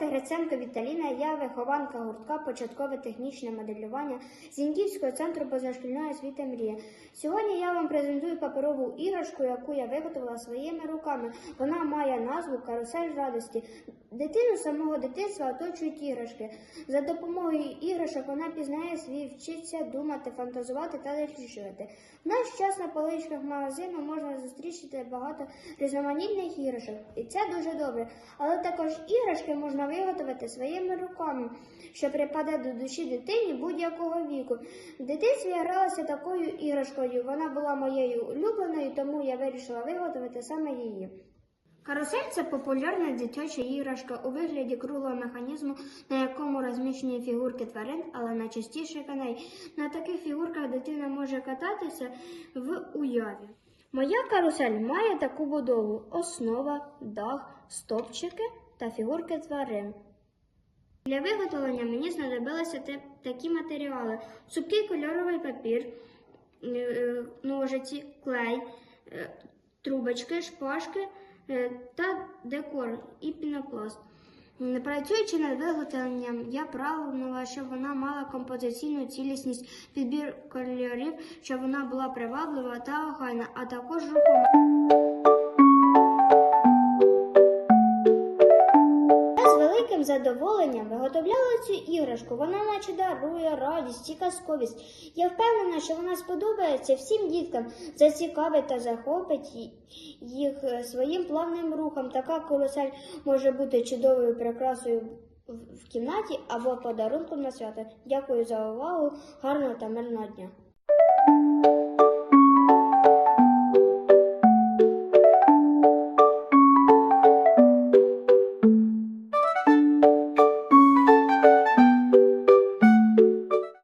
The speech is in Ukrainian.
Віталіна, я вихованка гуртка початкове технічне моделювання Зіньківського центру позашкільної освіти Мрія. Сьогодні я вам презентую паперову іграшку, яку я виготовила своїми руками. Вона має назву Карусель радості. Дитину самого дитинства оточують іграшки. За допомогою іграшок вона пізнає свій, вчиться думати, фантазувати та досліджувати. В наш час на поличках магазину можна зустріти багато різноманітних іграшок, і це дуже добре. Але також іграшки можна виготовити своїми руками, що припаде до душі дитині будь-якого віку. В дитинстві я гралася такою іграшкою. Вона була моєю улюбленою, тому я вирішила виготовити саме її. Карусель це популярна дитяча іграшка у вигляді круглого механізму, на якому розміщені фігурки тварин, але найчастіше коней. На таких фігурках дитина може кататися в уяві. Моя карусель має таку будову: основа, дах, стопчики та фігурки тварин. Для виготовлення мені знадобилися такі матеріали: цупкий кольоровий папір, е, е, ножиці, клей, е, трубочки, шпажки та декор і пінопласт. Працюючи над виготовленням, я прагнула, щоб вона мала композиційну цілісність, підбір кольорів, щоб вона була приваблива та охайна, а також рухома. Задоволенням виготовляла цю іграшку. Вона наче дарує радість і казковість. Я впевнена, що вона сподобається всім діткам, зацікавить та захопить їх е, своїм плавним рухом. Така карусель може бути чудовою прикрасою в кімнаті або подарунком на свято. Дякую за увагу. Гарного та мирного дня.